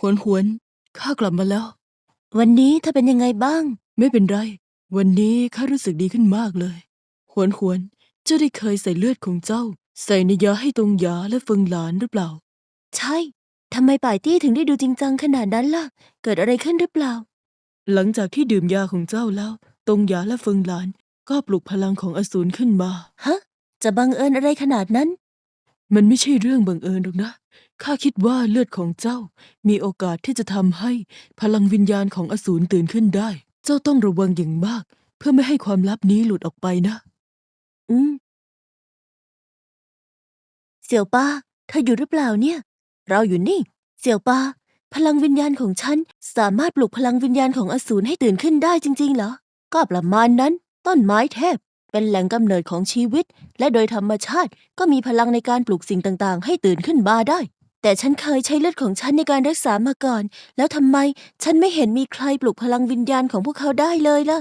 หวนหวนข้ากลับมาแล้ว วันนี้เธอเป็นยังไงบ้าง ไม่เป็นไร วันนี้ข้ารู้สึกดีขึ้นมากเลย หวนหวนเจ้าได้เคยใส่เลือดของเจ้า ใส่ในยาให้ตรงหยาและเฟิงหลานหรือเปล่า ใช่ทำไมป่ายตี้ถึงได้ดูจริงจังขนาดนั้นล่ะ เกิดอะไรขึ้นหรือเปล่า หลังจากที่ดื่มยาของเจ้าแล้ว ตรงหยาและเฟิงหลาน ก็ปลุกพลังของอสูรขึ้นมา ฮะ จะบังเอิญอะไรขนาดนั้น มันไม่ใช่เรื่องบังเอิญหรอกนะ ข้าคิดว่าเลือดของเจ้า มีโอกาสที่จะทำให้พลังวิญญาณของอสูรตื่นขึ้นได้ เจ้าต้องระวังอย่างมาก เพื่อไม่ให้ความลับนี้หลุดออกไปนะ อืม เสี่ยวป้าเธออยู่หรือเปล่าเนี่ย เราอยู่นี่ เสี่ยวป้า พลังวิญญาณของฉันสามารถปลุกพลังวิญญาณของอสูรให้ตื่นขึ้นได้จริงๆเหรอ ก็ประมาณนั้น ต้นไม้เทพ เป็นแหล่งกำเนิดของชีวิต และโดยธรรมชาติก็มีพลังในการปลุกสิ่งต่างๆ ให้ตื่นขึ้นมาได้ แต่ฉันเคยใช้เลือดของฉันในการรักษามาก่อน แล้วทำไมฉันไม่เห็นมีใครปลุกพลังวิญญาณของพวกเขาได้เลยล่ะ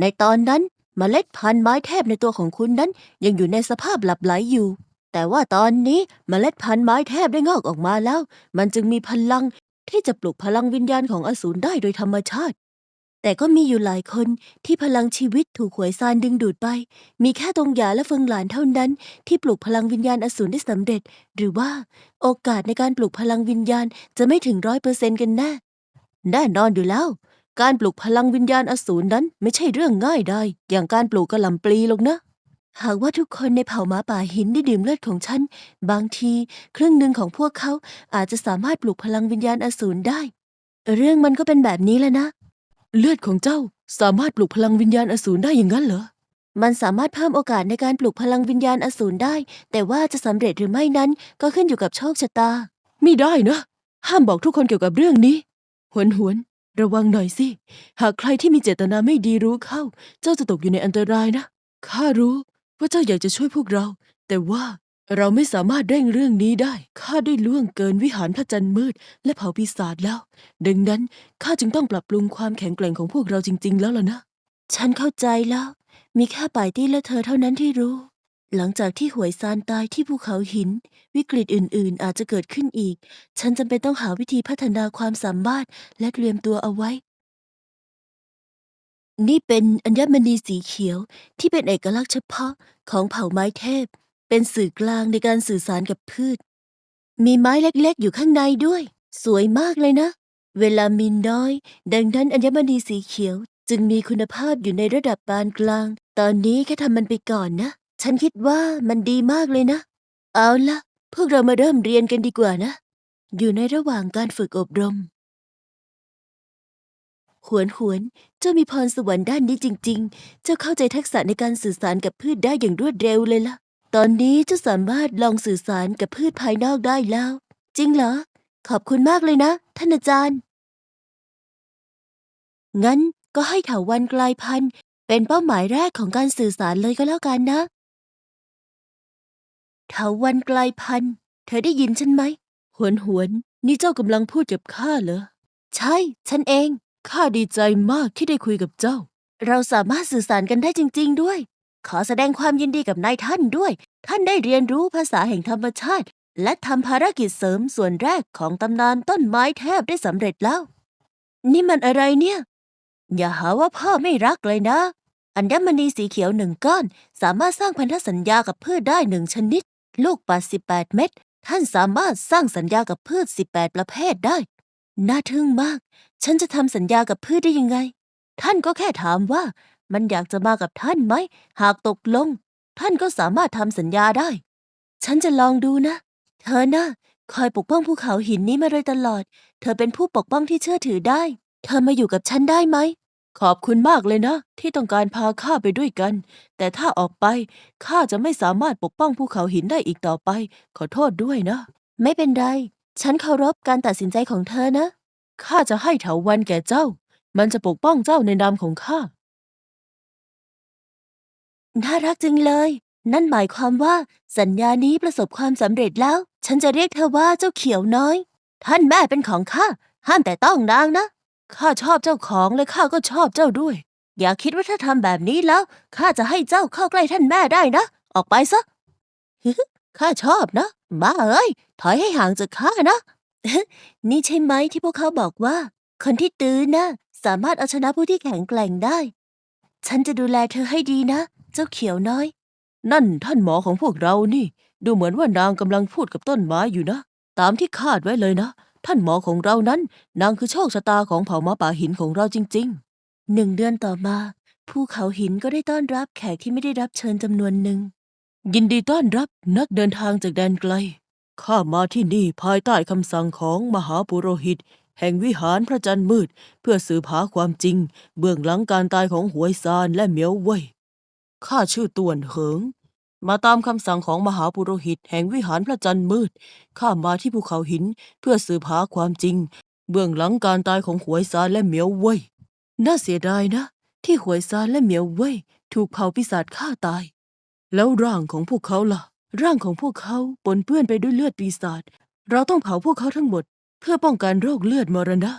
ในตอนนั้นมเมล็ดพันธุ์ไม้เทพในตัวของคุณนั้น ยังอยู่ในสภาพหลับไหลอยู่ แต่ว่าตอนนี้มเมล็ดพันธุ์ไม้เทพได้งอกออกมาแล้ว มันจึงมีพลังที่จะปลุกพลังวิญญาณของอสูรได้โดยธรรมชาติ แต่ก็มีอยู่หลายคนที่พลังชีวิตถูกหวยซานดึงดูดไป มีแค่ตรงหยาและเฟิงหลานเท่านั้น ที่ปลุกพลังวิญญาณอสูรได้สำเร็จ หรือว่าโอกาสในการปลุกพลังวิญญาณจะไม่ถึงร้อยเปอร์เซ็นกันแน่แน่นอนอยู่แล้ว การปลุกพลังวิญญาณอสูรนั้นไม่ใช่เรื่องง่ายได้อย่างการปลูกกระหล่ำปลีหรอกนะ หากว่าทุกคนในเผ่าหมาป่าหินได้ดื่มเลือดของฉัน บางทีครึ่งหนึ่งของพวกเขาอาจจะสามารถปลุกพลังวิญญาณอสูรได้ เรื่องมันก็เป็นแบบนี้แหละนะ เลือดของเจ้าสามารถปลุกพลังวิญญาณอสูรได้อย่างนั้นเหรอ มันสามารถเพิ่มโอกาสในการปลุกพลังวิญญาณอสูรได้ แต่ว่าจะสำเร็จหรือไม่นั้นก็ขึ้นอยู่กับโชคชะตา ไม่ได้นะ ห้ามบอกทุกคนเกี่ยวกับเรื่องนี้ หวนหวน ระวังหน่อยสิ หากใครที่มีเจตนาไม่ดีรู้เข้า เจ้าจะตกอยู่ในอันตรายนะ ข้ารู้ว่าเจ้าอยากจะช่วยพวกเรา แต่ว่า เราไม่สามารถเร่งเรื่องนี้ได้ ข้าได้ล่วงเกินวิหารพระจันทร์มืด และเผาปีศาจแล้ว ดังนั้นข้าจึงต้องปรับปรุงความแข็งแกร่งของพวกเราจริง ๆ แล้วล่ะนะ ฉันเข้าใจแล้ว มีแค่ป่ายตี้และเธอเท่านั้นที่รู้ หลังจากที่หวยซานตายที่ภูเขาหิน วิกฤตอื่น ๆ อาจจะเกิดขึ้นอีก ฉันจำเป็นต้องหาวิธีพัฒนาความสามารถและเตรียมตัวเอาไว้ นี่เป็นอัญมณีสีเขียวที่เป็นเอกลักษณ์เฉพาะของเผ่าไม้เทพ เป็นสื่อกลางในการสื่อสารกับพืช มีไม้เล็กๆ อยู่ข้างในด้วย สวยมากเลยนะ เวลามีน้อย ดังนั้นอัญมณีสีเขียวจึงมีคุณภาพอยู่ในระดับปานกลาง ตอนนี้แค่ทำมันไปก่อนนะ ฉันคิดว่ามันดีมากเลยนะ เอาละพวกเรามาเริ่มเรียนกันดีกว่านะ อยู่ในระหว่างการฝึกอบรม หวนหวน เจ้ามีพรสวรรค์ด้านนี้จริง ๆ เจ้าเข้าใจทักษะในการสื่อสารกับพืชได้อย่างรวดเร็วเลยล่ะ ตอนนี้เจ้าสามารถลองสื่อสารกับพืชภายนอกได้แล้ว จริงเหรอ ขอบคุณมากเลยนะ ท่านอาจารย์ งั้นก็ให้เถาวันกลายพันธุ์เป็นเป้าหมายแรกของการสื่อสารเลยก็แล้วกันนะ เถาวันกลายพันธุ์ เธอได้ยินฉันไหม หวนหวน นี่เจ้ากำลังพูดกับข้าเหรอ ใช่ ฉันเอง ข้าดีใจมากที่ได้คุยกับเจ้า เราสามารถสื่อสารกันได้จริง ๆ ด้วย ขอแสดงความยินดีกับนายท่านด้วย ท่านได้เรียนรู้ภาษาแห่งธรรมชาติ และทำภารกิจเสริมส่วนแรกของตำนานต้นไม้เทพได้สำเร็จแล้ว นี่มันอะไรเนี่ย อย่าหาว่าพ่อไม่รักเลยนะ อัญมณีสีเขียวหนึ่งก้อน สามารถสร้างพันธสัญญากับพืชได้หนึ่งชนิด ลูกปัด18 เม็ด ท่านสามารถสร้างสัญญากับพืช 18 ประเภทได้ น่าทึ่งมาก ฉันจะทำสัญญากับพืชได้ยังไง ท่านก็แค่ถามว่า มันอยากจะมากับท่านไหม หากตกลง ท่านก็สามารถทำสัญญาได้ ฉันจะลองดูนะ เธอนะ่ะคอยปกป้องภูเขาหินนี้มาโดยตลอด เธอเป็นผู้ปกป้องที่เชื่อถือได้ เธอมาอยู่กับฉันได้ไหม ขอบคุณมากเลยนะ ที่ต้องการพาข้าไปด้วยกัน แต่ถ้าออกไปข้าจะไม่สามารถปกป้องภูเขาหินได้อีกต่อไป ขอโทษด้วยนะ ไม่เป็นไร ฉันเคารพการตัดสินใจของเธอนะ ข้าจะให้เถาวันแก่เจ้า มันจะปกป้องเจ้าในนามของข้า น่ารักจังเลย นั่นหมายความว่าสัญญานี้ประสบความสำเร็จแล้ว ฉันจะเรียกเธอว่าเจ้าเขียวน้อย ท่านแม่เป็นของข้า ห้ามแต่ต้องนางนะ ข้าชอบเจ้าของและข้าก็ชอบเจ้าด้วย อย่าคิดว่าถ้าทำแบบนี้แล้วข้าจะให้เจ้าเข้าใกล้ท่านแม่ได้นะ ออกไปซะข้าชอบนะบ้าเอ้ย ถอยให้ห่างจากข้านะ นี่ใช่ไหมที่พวกเขาบอกว่า คนที่ตื้อนะสามารถเอาชนะผู้ที่แข็งแกร่งได้ ฉันจะดูแลเธอให้ดีนะ เจ้าเขียวน้อย นั่นท่านหมอของพวกเรานี่ ดูเหมือนว่านางกำลังพูดกับต้นไม้อยู่นะ ตามที่คาดไว้เลยนะ ท่านหมอของเรานั้น นางคือโชคชะตาของเผ่าม้าป่าหินของเราจริงหนึ่งเดือนต่อมา ภูเขาหินก็ได้ต้อนรับแขกที่ไม่ได้รับเชิญจำนวนหนึ่งๆยินดีต้อนรับนักเดินทางจากแดนไกล ข้ามาที่นี่ภายใต้คำสั่งของมหาปุโรหิตแห่งวิหารพระจันทร์มืด เพื่อสืบหาความจริง เบื้องหลังการตายของหวยซานและเหมียวเว่ย ข้าชื่อต่วนเหิง มาตามคำสั่งของมหาปุโรหิตแห่งวิหารพระจันทร์มืด ข้ามาที่ภูเขาหินเพื่อสืบหาความจริง เบื้องหลังการตายของหวยซานและเหมียวเว่ย น่าเสียดายนะ ที่หวยซานและเหมียวเว่ยถูกเผาปีศาจฆ่าตาย แล้วร่างของพวกเขาล่ะ ร่างของพวกเขาปนเปื้อนไปด้วยเลือดปีศาจ เราต้องเผาพวกเขาทั้งหมด เพื่อป้องกันโรคเลือดมรณะ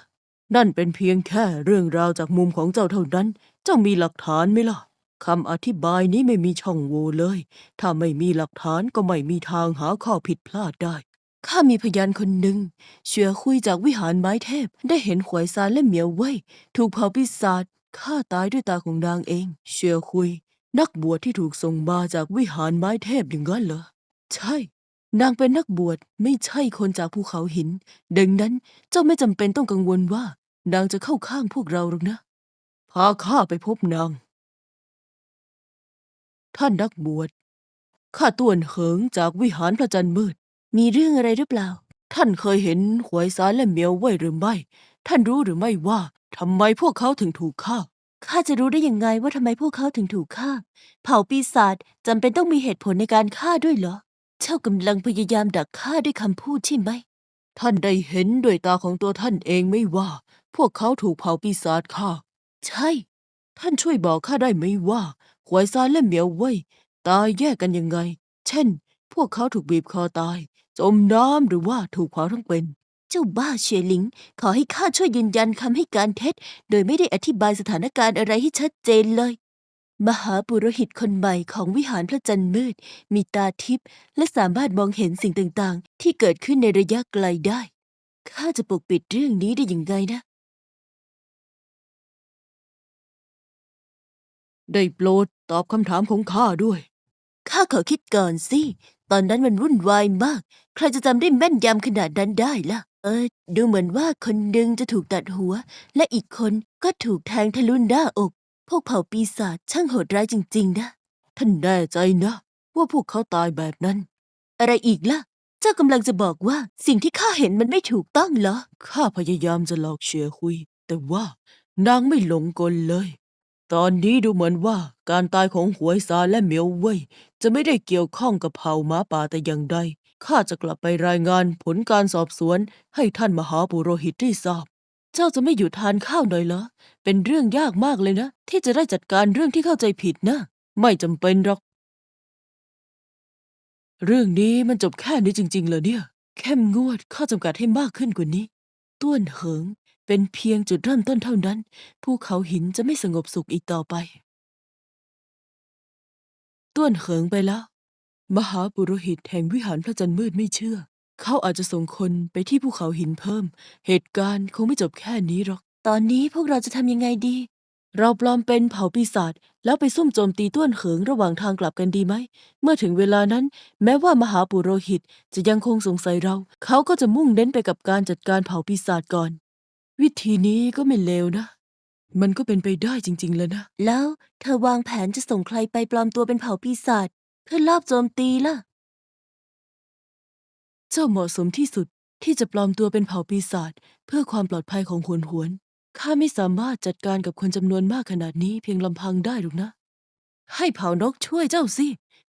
นั่นเป็นเพียงแค่เรื่องราวจากมุมของเจ้าเท่านั้น เจ้ามีหลักฐานไหมล่ะ คำอธิบายนี้ไม่มีช่องโหว่เลย ถ้าไม่มีหลักฐานก็ไม่มีทางหาข้อผิดพลาดได้ ข้ามีพยานคนหนึ่งเชื่อคุยจากวิหารไม้เทพ ได้เห็นขวยซานและเหมียวเว่ยถูกเผาปีศาจฆ่าตายด้วยตาของนางเอง เชื่อคุย นักบวชที่ถูกส่งมาจากวิหารไม้เทพอย่างนั้นเหรอ ใช่ นางเป็นนักบวชไม่ใช่คนจากภูเขาหิน ดังนั้นเจ้าไม่จำเป็นต้องกังวลว่า นางจะเข้าข้างพวกเราหรอกนะ พาข้าไปพบนาง ท่านนักบวช ข้าต้วนเหิงจากวิหารพระจันทร์มืด มีเรื่องอะไรหรือเปล่า ท่านเคยเห็นหวยซานและเหมียวเว่ยหรือไม่ ท่านรู้หรือไม่ว่าทำไมพวกเขาถึงถูกฆ่า ข้าจะรู้ได้ยังไงว่าทำไมพวกเขาถึงถูกฆ่า เผ่าปีศาจจำเป็นต้องมีเหตุผลในการฆ่าด้วยเหรอ เจ้ากำลังพยายามดักฆ่าด้วยคำพูดใช่ไหม ท่านได้เห็นด้วยตาของตัวท่านเองไม่ว่า พวกเขาถูกเผ่าปีศาจฆ่า ใช่ ท่านช่วยบอกข้าได้ไหมว่า หวยซานและเหมียวเว่ยตายแยกกันยังไง เช่น พวกเขาถูกบีบคอตาย จมน้ำหรือว่าถูกเผาทั้งเป็น เจ้าบ้าเฉียหลิง ขอให้ข้าช่วยยืนยันคำให้การเท็จ โดยไม่ได้อธิบายสถานการณ์อะไรให้ชัดเจนเลย มหาปุโรหิตคนใหม่ของวิหารพระจันทร์มืด มีตาทิพย์และสามารถมองเห็นสิ่งต่างๆ ที่เกิดขึ้นในระยะไกลได้ข้าจะปกปิดเรื่องนี้ได้ยังไงนะ ได้โปรด ตอบคำถามของข้าด้วย ข้าขอคิดก่อนสิ ตอนนั้นมันวุ่นวายมาก ใครจะจำได้แม่นยำขนาดนั้นได้ล่ะ เออ ดูเหมือนว่าคนหนึ่งจะถูกตัดหัว และอีกคนก็ถูกแทงทะลุหน้าอก พวกเผ่าปีศาจช่างโหดร้ายจริง ๆ นะ ท่านแน่ใจนะ ว่าพวกเขาตายแบบนั้น อะไรอีกล่ะ เจ้ากำลังจะบอกว่าสิ่งที่ข้าเห็นมันไม่ถูกต้องเหรอ ข้าพยายามจะหลอกเชียร์คุย แต่ว่านางไม่หลงกลเลย ตอนนี้ดูเหมือนว่าการตายของหวยซาและเหมียวเว่ยจะไม่ได้เกี่ยวข้องกับเผ่าหม้าป่าแต่อย่างใด ข้าจะกลับไปรายงานผลการสอบสวนให้ท่านมหาปุโรหิตได้ทราบ เจ้าจะไม่หยุดทานข้าวหน่อยเหรอ เป็นเรื่องยากมากเลยนะ ที่จะได้จัดการเรื่องที่เข้าใจผิดนะ ไม่จำเป็นหรอก เรื่องนี้มันจบแค่นี้จริงๆเหรอเนี่ย เข้มงวดข้อจำกัดให้มากขึ้นกว่านี้ ต้วนเหิง เป็นเพียงจุดเริ่มต้นเท่านั้น ภูเขาหินจะไม่สงบสุขอีกต่อไป ต้วนเหิงไปแล้ว มหาปุโรหิตแห่งวิหารพระจันทร์มืดไม่เชื่อ เขาอาจจะส่งคนไปที่ภูเขาหินเพิ่ม เหตุการณ์คงไม่จบแค่นี้หรอก ตอนนี้พวกเราจะทำยังไงดี เราปลอมเป็นเผ่าปีศาจแล้วไปซุ่มโจมตีต้วนเหิงระหว่างทางกลับกันดีไหม เมื่อถึงเวลานั้น แม้ว่ามหาปุโรหิตจะยังคงสงสัยเรา เขาก็จะมุ่งเน้นไปกับการจัดการเผ่าปีศาจก่อน วิธีนี้ก็ไม่เลวนะ มันก็เป็นไปได้จริงๆแล้วนะ แล้วเธอวางแผนจะส่งใครไปปลอมตัวเป็นเผ่าปีศาจเพื่อลอบโจมตีล่ะ เจ้าเหมาะสมที่สุดที่จะปลอมตัวเป็นเผ่าปีศาจเพื่อความปลอดภัยของหวนหวน ข้าไม่สามารถจัดการกับคนจำนวนมากขนาดนี้เพียงลำพังได้หรอกนะ ให้เผ่านกช่วยเจ้าสิ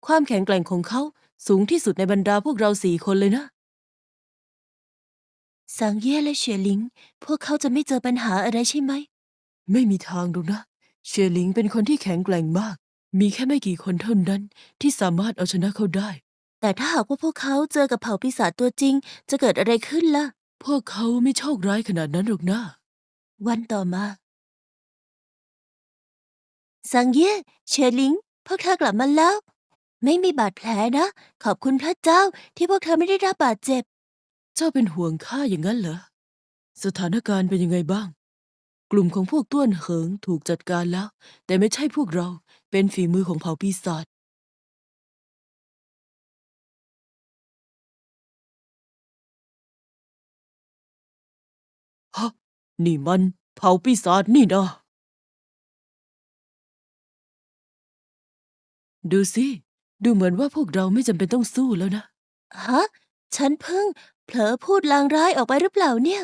ความแข็งแกร่งของเขาสูงที่สุดในบรรดาพวกเราสี่คนเลยนะ สางเย่และเฉียหลิง พวกเขาจะไม่เจอปัญหาอะไรใช่ไหม ไม่มีทางหรอกนะเชียหลิงเป็นคนที่แข็งแกร่งมาก มีแค่ไม่กี่คนเท่านั้นที่สามารถเอาชนะเขาได้ แต่ถ้าหากว่าพวกเขาเจอกับเผ่าปีศาจตัวจริง จะเกิดอะไรขึ้นล่ะ พวกเขาไม่โชคร้ายขนาดนั้นหรอกนะ วันต่อมาสังเย่เชยหลิง พวกเธอกลับมาแล้ว ไม่มีบาดแผลนะ ขอบคุณพระเจ้าที่พวกเธอไม่ได้รับบาดเจ็บ เจ้าเป็นห่วงข้าอย่างนั้นเหรอ สถานการณ์เป็นยังไงบ้าง กลุ่มของพวกต้วนเหิงถูกจัดการแล้ว แต่ไม่ใช่พวกเรา เป็นฝีมือของเผ่าปีศาจ ฮะ นี่มันเผ่าปีศาจนี่นะ ดูสิ ดูเหมือนว่าพวกเราไม่จำเป็นต้องสู้แล้วนะ ฮะ ฉันเพิ่ง เผลอพูดลางร้ายออกไปหรือเปล่าเนี่ย